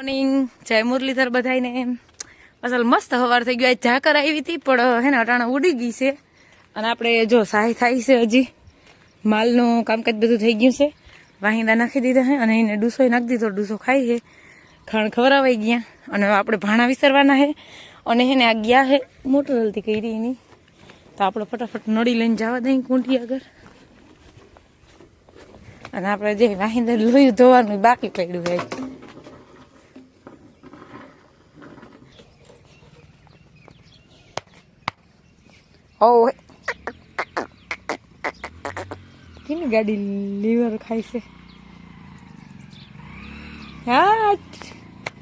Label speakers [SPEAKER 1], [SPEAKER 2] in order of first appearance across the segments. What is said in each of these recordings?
[SPEAKER 1] Morning જય મુરલીધર બધાને અસલ મસ્ત હવાર થઈ ગયો. ઝાકર આવી હતી, પણ હે ને અટાણા ઉડી ગઈ છે. અને આપણે જો સહાય થાય છે હજી. માલનું કામકાજ બધું થઈ ગયું છે. વાહિંદા નાખી દીધા છે અને એને ડૂસો નાખી દીધો. ડૂસો ખાઈ છે. ખાણ ખવરાવાઈ ગયા. અને આપણે ભાણા વિસરવાના છે. અને એને આ ગયા છે. મોટર હલતી કરી એની. તો આપણે ફટાફટ નળી લઈને જવા દઈએ કુંટી આગળ. અને આપણે જે વાહિંદા લોહી ધોવાનું બાકી પડ્યું છે ઓ કેની ગાડી લીવર ખાય છે? હા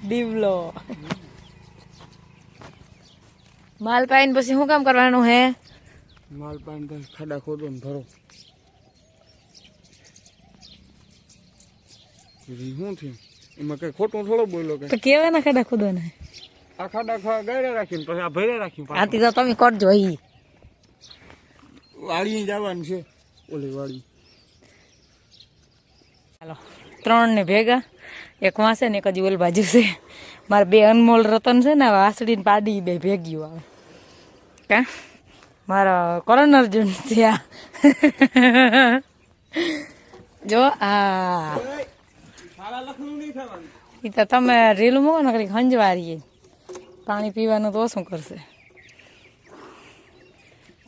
[SPEAKER 1] દીવલો. માલ પાઈને પછી શું કામ કરવાનું હે?
[SPEAKER 2] માલ પાઈન પછી ખાડા ખોદો ને ભરો. શું થયું? એમાં કઈ ખોટું થોડો બોલ્યો કે
[SPEAKER 1] તો કેવાના ખાડા ખોદવાના
[SPEAKER 2] આ ખાડા ખા ગાયરે રાખીને પછી આ ભર્યા રાખ્યું પાછું.
[SPEAKER 1] આથી તો તમે કરજો ઈ.
[SPEAKER 2] વાળી જવાનું છે. ઓલી વાળી.
[SPEAKER 1] ચાલો ત્રણ ને ભેગા. એક વાંસે ને એક હજી ઓલ બાજુ છે. મારે બે અનમોલ રતન છે ને વાસળી પાડી બે ભેગ્યું આવે. કા? મારા કરણ અર્જુન ત્યાં જો આ. તો તમે રેલું મૂકો ને કંઈક હંજવારીએ. પાણી પીવાનું તો શું કરશે.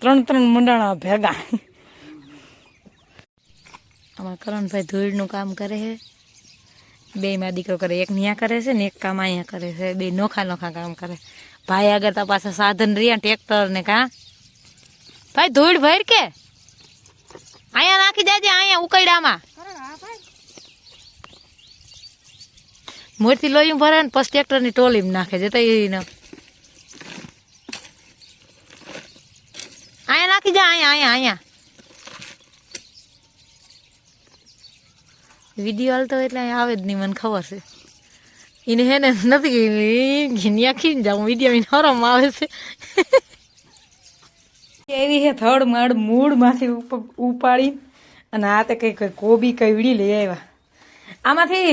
[SPEAKER 1] ત્રણ ત્રણ મંડાણા ભેગા. અમારા કરણભાઈ ધૂળનું કામ કરે છે. બે માં દીકરો કરે, એક ન્યા કરે છે ને એક કામ અહીંયા કરે છે. બે નોખા નોખા કામ કરે. ભાઈ આગળ તો પાછા સાધન રહ્યા, ટ્રેક્ટર ને કા. ભાઈ ધૂળ ભર કે. અહીંયા નાખી દેજે, અહીંયા ઉકૈડામાં મોટી લોહી ભરે ને પછી ટ્રેક્ટરની ટોલી નાખે જતા એને અહીંયા જા અહીંયા અહીંયા અહીંયા વીડિયો હાલતો એટલે આવે જ નહીં મને ખબર છે એને હે ને નથી ઘીનિયા ખીને જાઉં વીડિયો એને હરમ આવે છે એવી છે થડ માડ મૂળમાંથી ઉપ- ઉપાડી અને આ તે કઈ કઈ કોબી કઈવડી લઈ આવ્યા આમાંથી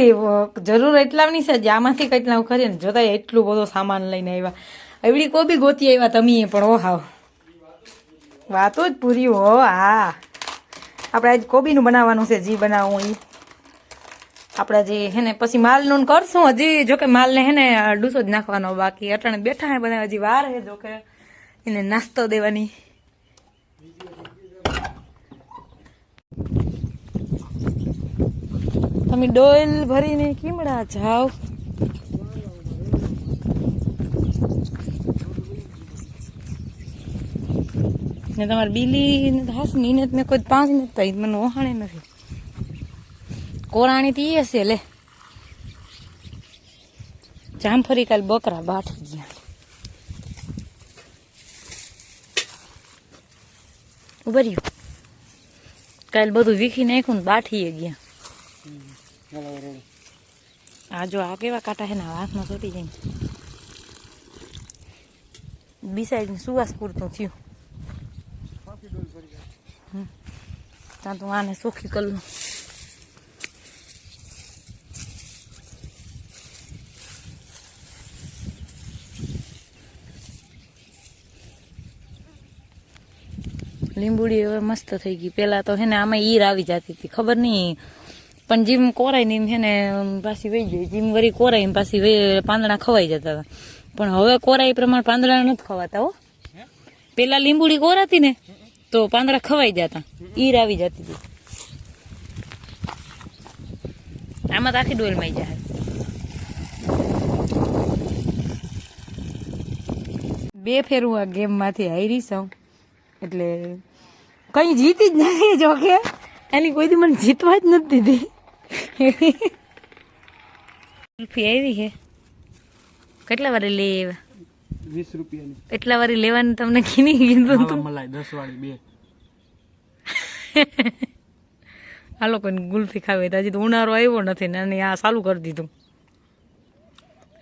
[SPEAKER 1] જરૂર એટલાની છે જે આમાંથી કેટલા કરીએ ને જોતા એટલું બધો સામાન લઈને આવ્યા એવડી કોબી ગોતી આવ્યા તમે પણ ઓ હાવ વાતો જ પૂરી હો, હા. આપણે આજ કોબીનું બનાવવાનું છે, જી બનાવવું એ આપણે જે હે ને, પછી માલનું કરશું હજી, જોકે માલને હે ને ડૂસો જ નાખવાનો બાકી. અટાણે બેઠા હે બધા, હજી વાર હે જોકે. એને નાસ્તો દેવાની. તમે ડોલ ભરીને કીમડા જાઓ. ને તમારે બીલી ને હાસ નીને તો મેં કોઈ પાંચ નથી થઈ મને ઓહાણે નથી કોરાણી થી હશે લે જામફરી કાલ બકરા બાઠી ગયા ઉભર્યું કાલ બધું વીખી નાખ્યું ને બાઠીએ ગયા
[SPEAKER 2] ચાલો રેડી
[SPEAKER 1] આ જો આ કેવા કાંટા છે ને આ હાથમાં ચોટી જાય બિસાઈડ સુવાસ પૂરતું થયું ત્યાં તો આને સોખી કર લઉં. લીંબુડી હવે મસ્ત થઈ ગઈ. પેલા તો હેને આમાં ઈર આવી જતી હતી ખબર નહીં પણ જીમ કોરાય ને એમ હેને પાછી વહી ગઈ. જીમ વળી કોરાય ને પાછી પાંદડા ખવાઈ જતા હતા. પણ હવે કોરાય પ્રમાણે પાંદડા નથી ખવાતા હો? પેલા લીંબુડી કોરાતી ને તો પાંદડા ખવાઈ જતા. ઈર આવી જતી હતી. આમાં તો આખી ડોલમાં જાય બે ફેર હું આ ગેમમાંથી હારી છું એટલે કઈ જીતી જ નથી જો કે. એની કોઈ દી મને જીતવા જ નથી દીધી. આવી છે કેટલા વારે લઈ આવ્યા?
[SPEAKER 2] વીસ રૂપિયાની.
[SPEAKER 1] એટલા વાર લેવાનું તમને કીની કીધું
[SPEAKER 2] માવા
[SPEAKER 1] તું?
[SPEAKER 2] મલાઈ દસ વાળી બે.
[SPEAKER 1] આ લોકોને ગુલ્ફી ખાવી તો હજી તો ઉનાળો આવ્યો નથી ને અને આ ચાલુ કરી દીધું.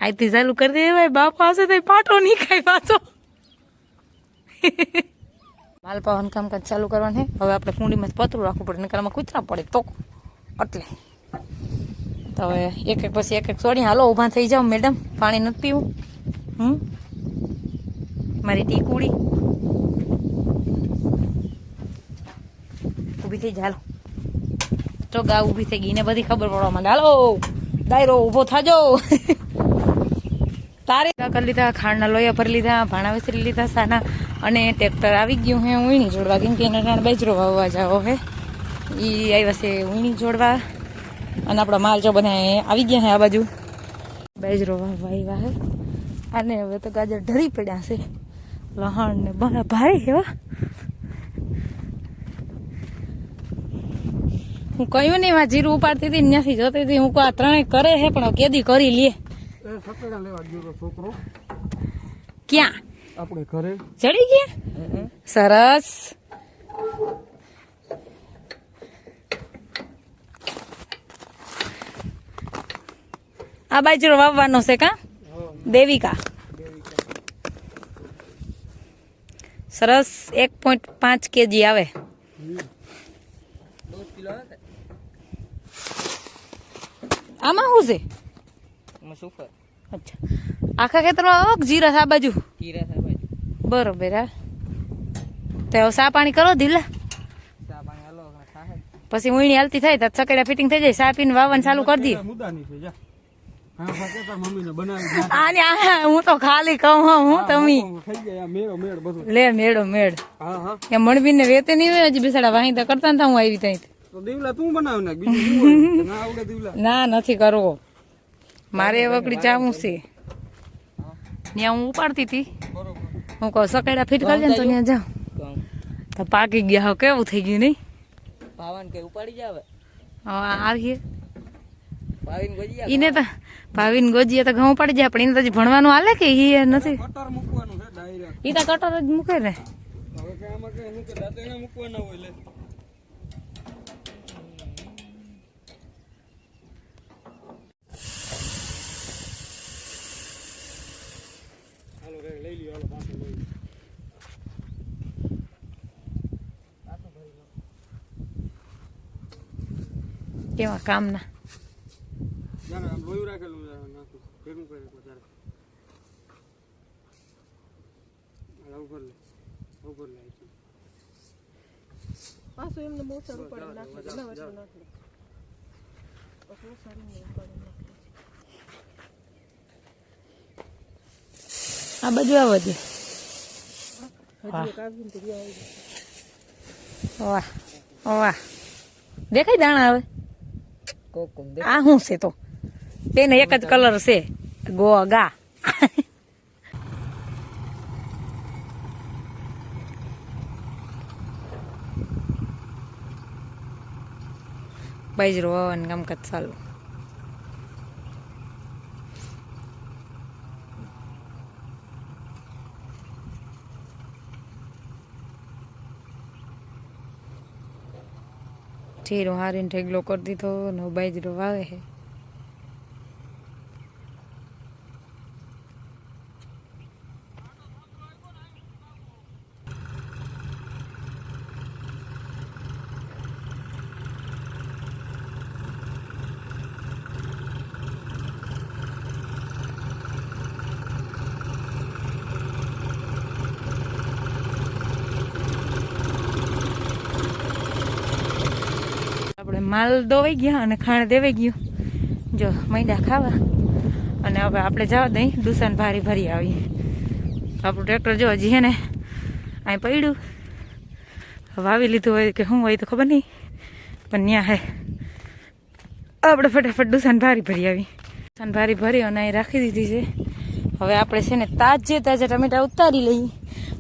[SPEAKER 1] આજથી ચાલુ કરી દે ભાઈ બાપા હશે તો પાટો નહીં ખાય પાછો. માલ પાવાનું કામકાજ ચાલુ કરવાનું હવે આપણે કુંડીમાં જ પતરું રાખવું પડે નકર આમાં કૂતરા પડે તો. એટલે. તો હવે એક એક પછી એક એક સોડી હાલો ઊભા થઈ જાઓ મેડમ. પાણી નથી પીવું. હમ? મારી ટીકુડી ઊભી થઈ જાલો તો ગા ઊભી થઈ ગઈ ને બધી ખબર પડવા માંડે. હાલો દાયરો ઊભો થાજો. તારે કરી લીધા, ખાંડના લોયા ભરી લીધા, ભાણા વિસરી લીધા સાના. અને ટ્રેક્ટર આવી ગયું હે ઉણી જોડવા. કેમ કે એના બેજરો વાવવા જાઓ હે. એ આવ્યા છે ઉણી જોડવા. અને આપણા માલ જો બધા આવી ગયા હે આ બાજુ. બેજરો વાવવા આવ્યા હે. અને હવે તો ગાજર ઢરી પડ્યા છે. લહણ ને બધા ભારે એવા હું કહ્યું નહીં માં જીરું ઉપાડતી હતી ત્યાંથી જોતી હતી. હું આ ત્રણેય કરે છે પણ કેદી કરી લે. ક્યાં?
[SPEAKER 2] આપણે ઘરે.
[SPEAKER 1] ચડી ગયા? સરસ. આ બાજરો વાવવાનો છે કા? દેવિકા. સરસ એક પોઈન્ટ પાંચ કેજી આવે. આમાં શું છે? અચ્છા. આખા ખેતરમાં આવો જીરા આ બાજુ? બરોબર હા. તો સા પાણી કરો ધીલા પછી ઉઈણી હાલતી થાય તો સકડા ફિટિંગ થઈ જાય સા પીને વાવવાનું ચાલુ કરી દઈએ. આને હું તો ખાલી કહું હા હું તમે. લે મેળો મેળ.
[SPEAKER 2] હા હા.
[SPEAKER 1] એ મણબીન ને વેતે નહીં હોય હજી બિસાડા વાહિંદા કરતા ને હું આવી ત્યાં
[SPEAKER 2] તો દીવલા તું બનાવ ને? બીજું શું હોય? ના આવડે દીવલા.
[SPEAKER 1] ના નથી કરવો. મારે એ વકડી ચાવું છે. ત્યાં હું ઉપાડતી હતી હું કહું સકેડા ફિટ કરજે ને તો ત્યાં જાઉં તો પાકી ગયા હવે કેવું થઈ ગયું નહીં?
[SPEAKER 3] ભાવન કે ઉપાડી જાવે?
[SPEAKER 1] હા આવીએ. ઈને તો ભાવિન ગોજીએ તો ઘઉં પડી જાય પણ એને તો ભણવાનું હાલે કે ઈ નથી?
[SPEAKER 2] કટર મૂકવાનું છે ડાયરેક્ટ
[SPEAKER 1] ઈ તો કટર જ મૂકે ને.
[SPEAKER 2] હવે કે લે લ્યો પાછું રાખેલું નાખું નાખો.
[SPEAKER 1] આ બાજુ આવો છે વાહ. વાહ દેખાય દાણા હવે?
[SPEAKER 3] કોકમ
[SPEAKER 1] આ શું છે તો? તેને એક જ કલર છે. ગો ગા. બાજરો વાવવાનું કામકાજ ચાલુ. જીરો હારીને ઠેગલો કરી દીધો ને બાજરો વાવે છે આપણે માલ દોવાઈ ગયા અને ખાણ દેવાઈ ગયું. જો, મૈદા ખાવા. અને હવે આપણે જવા દઈ, ડુસાન ભારી ભરી આવી. આપણું ટ્રેક્ટર જો હજી ને, અહીં પડ્યું. વાવી લીધું હોય કે શું હોય તો ખબર નહીં. પણ ત્યાં હે. આપણે ફટાફટ ડુસાન ભારી ભરી આવી. ડુસાન ભારી ભરી અને અહીં રાખી દીધી છે. હવે આપણે છે ને તાજે તાજા ટમેટા ઉતારી લઈએ.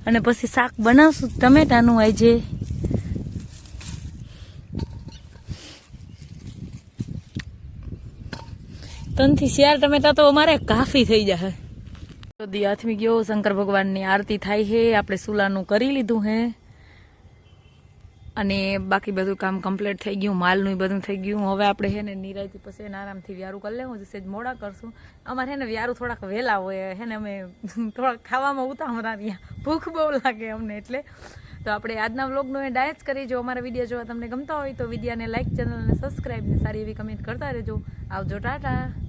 [SPEAKER 1] અને પછી શાક બનાવશું ટમેટાનું આજે. ત્રણથી શિયાળ ટમેટા તો અમારે કાફી થઈ જશે તો દી ગયો, શંકર ભગવાનની આરતી થાય છે આપણે સુલાનું કરી લીધું હે. અને બાકી બધું કામ કમ્પ્લીટ થઈ ગયું, માલનું બધું થઈ ગયું. હવે આપણે હે ને નિરાયથી પછી આરામથી વ્યારું કરી લેવું છે, સેજ મોડા કરશું. અમારે હે ને વ્યારું થોડાક વહેલા હોય, હે ને અમે થોડાક ખાવામાં ઉતાવરા રહ્યા. ભૂખ બહુ લાગે અમને એટલે. તો આપણે આજના વ્લોગનો એ ડાયસ કરી જો અમારા વીડિયો જોવા તમને ગમતા હોય તો વિડીયાને લાઇક ચેનલને સબસ્ક્રાઈબ ને સારી એવી કમેન્ટ કરતા રહેજો. આવજો, ટાટા.